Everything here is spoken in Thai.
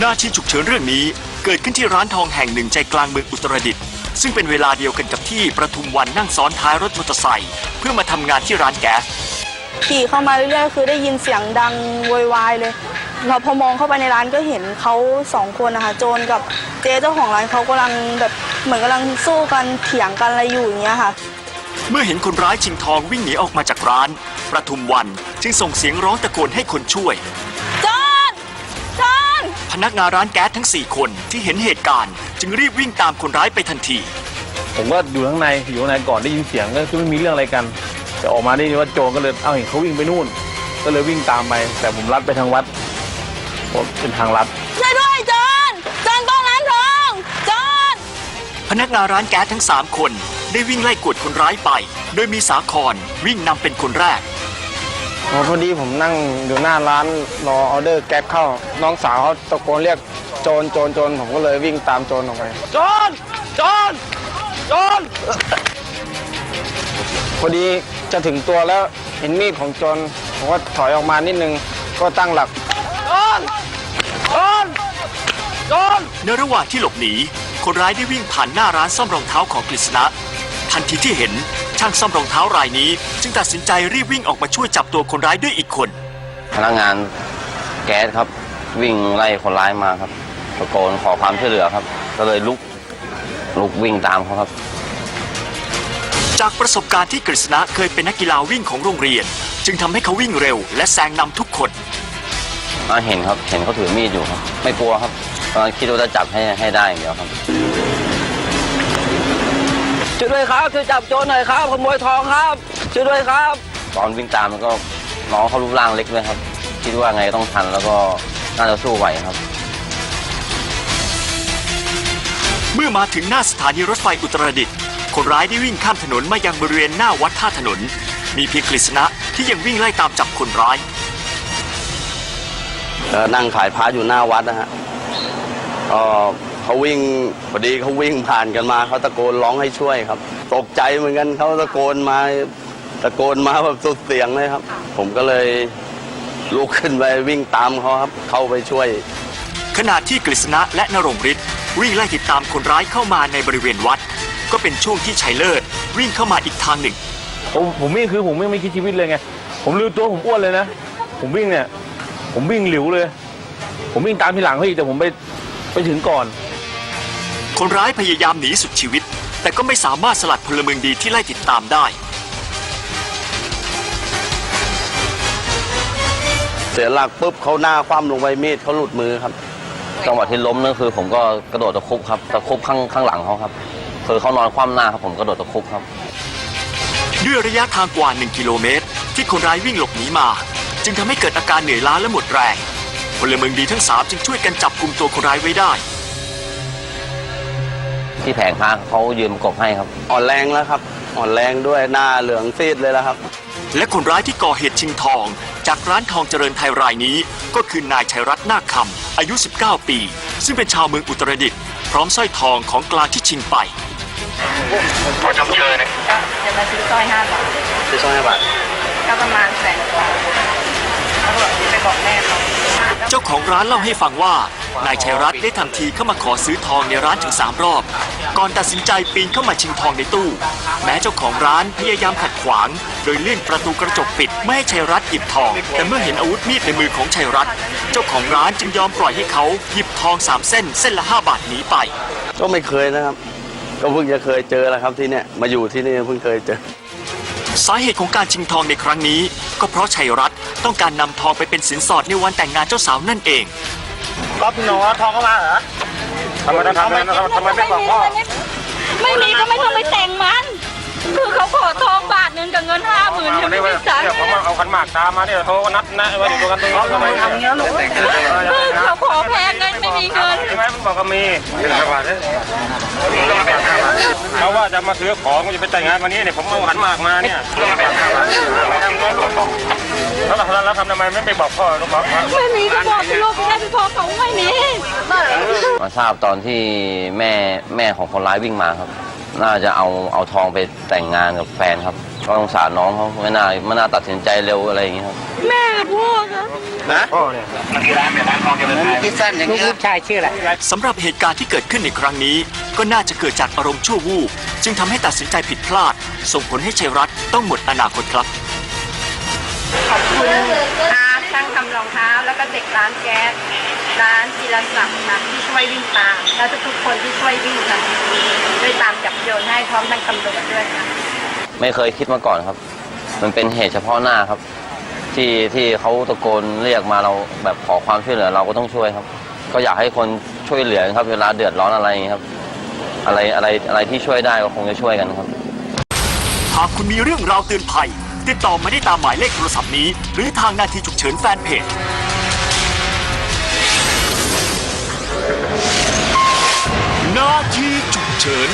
หน้าที่ฉุกเฉินเรื่องนี้เกิดขึ้นที่ร้านทองแห่งหนึ่งใจกลางเมืองอุตรดิตถ์ซึ่งเป็นเวลาเดียวกันกับที่ประทุมวันนั่งซ้อนท้ายรถมอเตอร์ไซค์เพื่อมาทำงานที่ร้านแก๊ส ขี่เข้ามาเรื่อยๆคือได้ยินเสียงดังโวยวายเลยเราพอมองเข้าไปในร้านก็เห็นเขาสองคนนะคะโจรกับเจ๊เจ้าของร้านเขากำลังแบบเหมือนกำลังสู้กันเถียงกันอะไรอยู่อย่างเงี้ยค่ะ เมื่อเห็นคนร้ายชิงทองวิ่งหนีออกมาจากร้าน ประทุมวันจึงส่งเสียงร้องตะโกนให้คนช่วยโจรโจร พนักงานร้านแก๊สทั้ง 4 คนที่เห็นเหตุการณ์ จึงรีบวิ่งตามคนร้ายไปทันที ผมก็อยู่ข้างในอยู่ข้างในก่อนได้ยินเสียงก็คือไม่มีเรื่องอะไรกันแต่ออกมาได้ยินว่าโจรก็เลยเอ้าเห็นเขาวิ่งไปนู่น ก็เลยวิ่งตามไป แต่ผมลัดไปทางวัดเพราะเป็นทางลัดช่วยด้วยโจรโจรต้องร้านทองโจรพนักงานร้านแก๊สทั้ง 3 คน ได้วิ่งไล่กวดคนร้ายไป โดยมีสาครวิ่งนำเป็นคนแรก อ๋อพอดีผมนั่งอยู่หน้าร้านรอออเดอร์แก๊ปเข้า น้องสาวเขาตะโกนเรียกโจรโจรโจรผมก็เลยวิ่งตามโจรออกไปโจรโจรโจรพอดีจะถึงตัวแล้วเห็นมีดของโจรผมก็ถอยออกมานิดนึงก็ตั้งหลักโจรโจรโจรในระหว่างที่หลบหนีคนร้ายได้วิ่งผ่านหน้าร้านซ่อมรองเท้าของกฤษณะทันทีที่เห็น ช่างซ่อมรองเท้ารายนี้ จึงตัดสินใจรีบวิ่งออกมาช่วยจับตัวคนร้ายด้วยอีกคน พนักงานแก๊สครับ วิ่งไล่คนร้ายมาครับตะโกนขอความช่วยเหลือครับ ก็เลยลุกลุกวิ่งตามเขาครับ จากประสบการณ์ที่กฤษณะเคยเป็นนักกีฬาวิ่งของโรงเรียน จึงทำให้เขาวิ่งเร็ว และแซงนำทุกคนมาเห็นครับ เห็นเขาถือมีดอยู่ครับ ไม่กลัวครับตอนนั้นคิดว่าจะจับให้ให้ได้อย่างเดียวครับ ช่วยด้วยครับช่วยจับโจรหน่อยครับขโมยทองครับช่วยด้วยครับ ตอนวิ่งตามมันก็น้องเขารูปร่างเล็กด้วยครับ คิดว่าไงต้องทันแล้วก็น่าจะสู้ไหวครับ เมื่อมาถึงหน้าสถานีรถไฟอุตรดิตถ์คนร้ายได้วิ่งข้ามถนนมายังบริเวณหน้าวัดท่าถนน มีเพียงกฤษณะที่ยังวิ่งไล่ตามจับคนร้ายเอ่อนั่งขายพระอยู่หน้าวัดนะฮะก็ เขาวิ่งพอดีเขาวิ่งผ่านกันมาเขาตะโกนร้องให้ช่วยครับ ตกใจเหมือนกันเขาตะโกนมาตะโกนมาแบบสุดเสียงเลยครับ ผมก็เลยลุกขึ้นไปวิ่งตามเขาครับ เข้าไปช่วย ขณะที่กฤษณะและนรงฤทธิ์วิ่งไล่ติดตามคนร้ายเข้ามาในบริเวณวัด ก็เป็นช่วงที่ชัยเลิศวิ่งเข้ามาอีกทางหนึ่ง ผมผมวิ่งคือผมไม่ไม่คิดชีวิตเลยไง ผมลืมตัวผมอ้วนเลยนะ ผมวิ่งเนี่ย ผมวิ่งหลิวเลย ผมวิ่งตามทีหลังเขาอีกแต่ผมไปไปถึงก่อน คนร้ายพยายามหนีสุดชีวิต แต่ก็ไม่สามารถสลัดพลเมืองดีที่ไล่ติดตามได้ เสียหลักปุ๊บเขาหน้าคว่ำลงไปมีดเขาหลุดมือครับ จังหวะที่ล้มนั่นคือ ผมก็กระโดดตะครุบครับตะครุบข้างข้างหลังเขาครับคือเขานอนคว่ำหน้าครับผมกระโดดตะครุบครับ ด้วยระยะทางกว่า 1 กิโลเมตร ที่คนร้ายวิ่งหลบหนีมา จึงทำให้เกิดอาการเหนื่อยล้าและหมดแรงพลเมืองดีทั้งสามจึงช่วยกันจับกลุ่มตัวคนร้ายไว้ได้ ที่แผงค้าเขายืนประกบให้ครับ อ่อนแรงแล้วครับ อ่อนแรงด้วยหน้าเหลืองซีดเลยแล้วครับ และคนร้ายที่ก่อเหตุชิงทอง จากร้านทองเจริญไทยรายนี้ ก็คือนายชัยรัตน์นาคคำอายุ 19 ปี ซึ่งเป็นชาวเมืองอุตรดิตถ์พร้อมสร้อยทองของกลางที่ชิงไปจะมาซื้อสร้อยห้าบาทที่ช่องห้าบาทก็ประมาณแสนกว่าเขาบอกไปบอกแม่เขาเจ้าของร้านเล่าให้ฟังว่า นายชัยรัตน์ได้ทำทีเข้ามาขอซื้อทองในร้านถึง 3 รอบ ก่อนตัดสินใจปีนเข้ามาชิงทองในตู้ แม้เจ้าของร้านพยายามขัดขวาง โดยเลื่อนประตูกระจกปิดไม่ให้ชัยรัตน์หยิบทอง แต่เมื่อเห็นอาวุธมีดในมือของชัยรัตน์เจ้าของร้านจึงยอมปล่อยให้เขาหยิบทองสามเส้น เส้นละ5บาทหนีไป ก็ไม่เคยนะครับ ก็เพิ่งจะเคยเจอแล้วครับที่เนี่ยมาอยู่ที่นี่เพิ่งเคยเจอ สาเหตุของการชิงทองในครั้งนี้ ก็เพราะชัยรัตน์ต้องการนำทองไปเป็นสินสอดในวันแต่งงานเจ้าสาวนั่นเอง ก๊อฟหนูทองเข้ามาเหรอทำไมต้องทำอะไรทำไมไม่บอกพ่อไม่มีก็ไม่ต้องไปแต่งมัน คือเขาขอทองบาทหนึ่งกับเงินห้าหมื่นยังไม่ได้จ่ายเดี๋ยวผมเอาขันหมากตามมาเนี่ยโทรนัดนะว่าอยู่กันตรงนี้ทำไมทำเงี้ยลูกคือเขาขอแพงเงินไม่มีเงินใช่ไหมมันบอกก็มีเขาว่าจะมาซื้อของจะไปแต่งงานวันนี้เนี่ยผมเอาขันหมากมาเนี่ยแล้วแล้ว ทำทำไมไม่ไปบอกพ่อลูกบอกไม่มีก็บอกที่ลูกไม่ได้เป็นพ่อเขาไม่มีมาทราบตอนที่แม่แม่ของคนร้ายวิ่งมาครับ น่าจะเอาเอาทองไปแต่งงานกับแฟนครับ ก็สงสารน้องเขาไม่น่าไม่น่าตัดสินใจเร็วอะไรอย่างเงี้ยครับ แม่กับพ่อครับลูกชายชื่ออะไรสำหรับเหตุการณ์ที่เกิดขึ้นในครั้งนี้ ก็น่าจะเกิดจากอารมณ์ชั่ววูบจึงทำให้ตัดสินใจผิดพลาด ส่งผลให้ชัยรัตน์ต้องหมดอนาคตครับ ขอบคุณอาช่างทำรองเท้า แล้วก็เด็กร้านแก๊สร้านจิรศักดิ์นะที่ช่วยวิ่งตามแล้วทุกๆคนที่ช่วยวิ่งกันช่วยตามจับโยนให้พร้อมทั้งตำรวจด้วยค่ะไม่เคยคิดมาก่อนครับ มันเป็นเหตุเฉพาะหน้าครับ ที่ที่เขาตะโกนเรียกมาเราแบบขอความช่วยเหลือเราก็ต้องช่วยครับ ก็อยากให้คนช่วยเหลือครับ เวลาเดือดร้อนอะไรอย่างเงี้ยครับ อะไรอะไรอะไรที่ช่วยได้ก็คงจะช่วยกันครับหากคุณมีเรื่องราวเตือนภัย ติดต่อมาได้ตามหมายเลขโทรศัพท์นี้ หรือทางนาทีฉุกเฉินแฟนเพจนาทีฉุกเฉิน